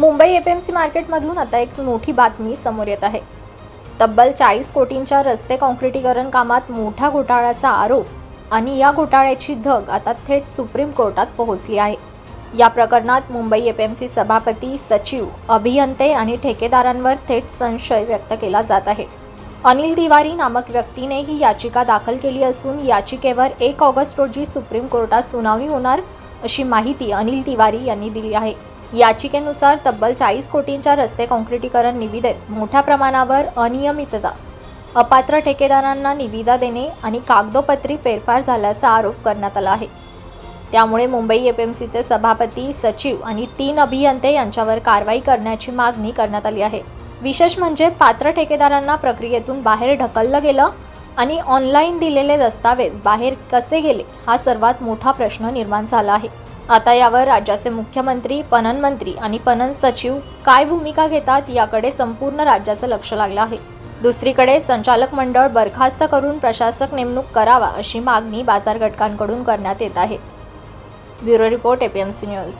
Mumbai APMC मार्केटमधून आता एक मोठी बातमी समोर येत आहे. तब्बल चाळीस कोटींच्या रस्ते काँक्रिटीकरण कामात मोठ्या घोटाळ्याचा आरोप आणि या घोटाळ्याची धग आता थेट सुप्रीम कोर्टात पोहोचली आहे. या प्रकरणात मुंबई एपीएमसी सभापती सचिव अभियंते आणि ठेकेदारांवर थेट संशय व्यक्त केला जात आहे. अनिल तिवारी नामक व्यक्तीने ही याचिका दाखल केली असून याचिकेवर एक ऑगस्ट रोजी सुप्रीम कोर्टात सुनावणी होणार अशी माहिती अनिल तिवारी यांनी दिली आहे. याचिकेनुसार तब्बल चाळीस कोटींच्या रस्ते काँक्रिटीकरण निविदेत मोठ्या प्रमाणावर अनियमितता अपात्र ठेकेदारांना निविदा देणे आणि कागदोपत्री फेरफार झाल्याचा आरोप करण्यात आला आहे. त्यामुळे मुंबई एपीएमसीचे सभापती सचिव आणि तीन अभियंते यांच्यावर कारवाई करण्याची मागणी करण्यात आली आहे. विशेष म्हणजे पात्र ठेकेदारांना प्रक्रियेतून बाहेर ढकललं गेलं आणि ऑनलाईन दिलेले दस्तावेज बाहेर कसे गेले हा सर्वात मोठा प्रश्न निर्माण झाला आहे. आता यावर राज्याचे मुख्यमंत्री पणन मंत्री आणि पणन सचिव काय भूमिका घेतात याकडे संपूर्ण राज्याचं लक्ष लागलं आहे. दुसरीकडे संचालक मंडळ बरखास्त करून प्रशासक नेमणूक करावा अशी मागणी बाजार घटकांकडून करण्यात येत आहे. Bureau report APMC news.